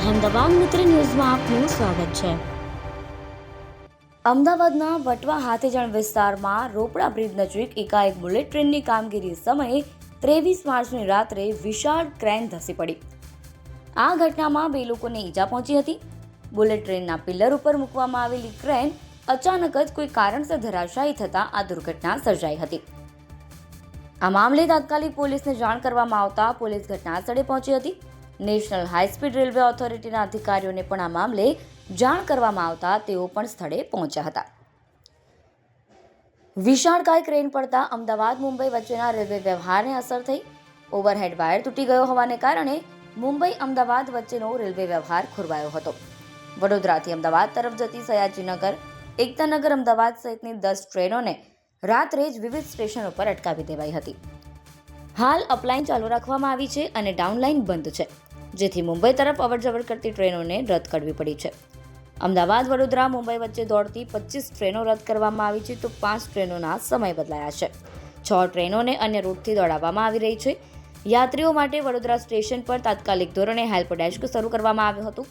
અહેમદાબાદ મિત્ર ન્યૂઝમાં આપનું સ્વાગત છે. અમદાવાદના વટવા હાથીજણ વિસ્તારમાં રોપડા બ્રિજ નજીક એકાએક બુલેટ ટ્રેનની કામગીરી સમયે ત્રેવીસ માર્ચની રાત્રે વિશાળ ક્રેન ધસી પડી. આ ઘટનામાં બે લોકોને ઈજા પહોંચી હતી. બુલેટ ટ્રેનના પિલ્લર ઉપર મૂકવામાં આવેલી ક્રેન અચાનક જ કોઈ કારણસર ધરાશાયી થતાં આ દુર્ઘટના સર્જાઈ હતી. આ મામલે તાત્કાલિક પોલીસને જાણ કરવામાં આવતા પોલીસ ઘટના સ્થળે પહોંચી હતી. નેશનલ હાઈસ્પીડ રેલવે ઓથોરિટીના અધિકારીઓને પણ આ મામલે જાણ કરવામાં આવતા તેઓ પણ સ્થળે પહોંચ્યા હતા. વિશાળકાય ક્રેન પડતા અમદાવાદ, મુંબઈ વચ્ચેના રેલવે વ્યવહારને અસર થઈ. ઓવરહેડ વાયર તૂટી ગયો હોવાને કારણે મુંબઈ, અમદાવાદ વચ્ચેનો રેલવે વ્યવહાર ખોરવાયો હતો. વડોદરાથી અમદાવાદ તરફ જતી સયાજીનગર, એકતાનગર, અમદાવાદ સહિતની દસ ટ્રેનોને રાત્રે જ વિવિધ સ્ટેશન ઉપર અટકાવી દેવાઈ હતી. હાલ અપલાઇન ચાલુ રાખવામાં આવી છે અને ડાઉનલાઇન બંધ છે. જેથી મુંબઈ તરફ અવરજવર કરતી ટ્રેનોને રદ કરવી પડી છે. અમદાવાદ, વડોદરા, મુંબઈ વચ્ચે દોડતી પચીસ ટ્રેનો રદ કરવામાં આવી છે તો પાંચ ટ્રેનોના સમય બદલાયા છે. છ ટ્રેનોને અન્ય રૂટથી દોડાવવામાં આવી રહી છે. યાત્રીઓ માટે વડોદરા સ્ટેશન પર તાત્કાલિક ધોરણે હેલ્પ ડેસ્ક શરૂ કરવામાં આવ્યું હતું.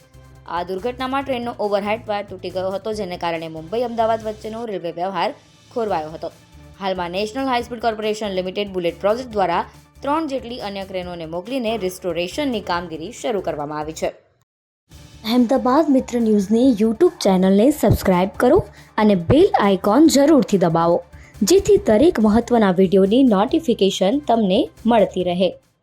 આ દુર્ઘટનામાં ટ્રેનનો ઓવરહેડ વાયર તૂટી ગયો હતો, જેને કારણે મુંબઈ, અમદાવાદ વચ્ચેનો રેલવે વ્યવહાર ખોરવાયો હતો. હાલમાં national high speed corporation limited bullet project દ્વારા ત્રણ જેટલી અન્ય ક્રેનોને મોકલીને રિસ્ટોરેશનની કામગીરી શરૂ કરવામાં આવી છે. અહેમદાબાદ મિત્ર ન્યૂઝની યુટ્યુબ ચેનલને સબસ્ક્રાઇબ કરો અને બેલ આઇકોન જરૂરથી દબાવો, જેથી દરેક મહત્ત્વના વિડીયોની નોટિફિકેશન તમને મળતી રહે.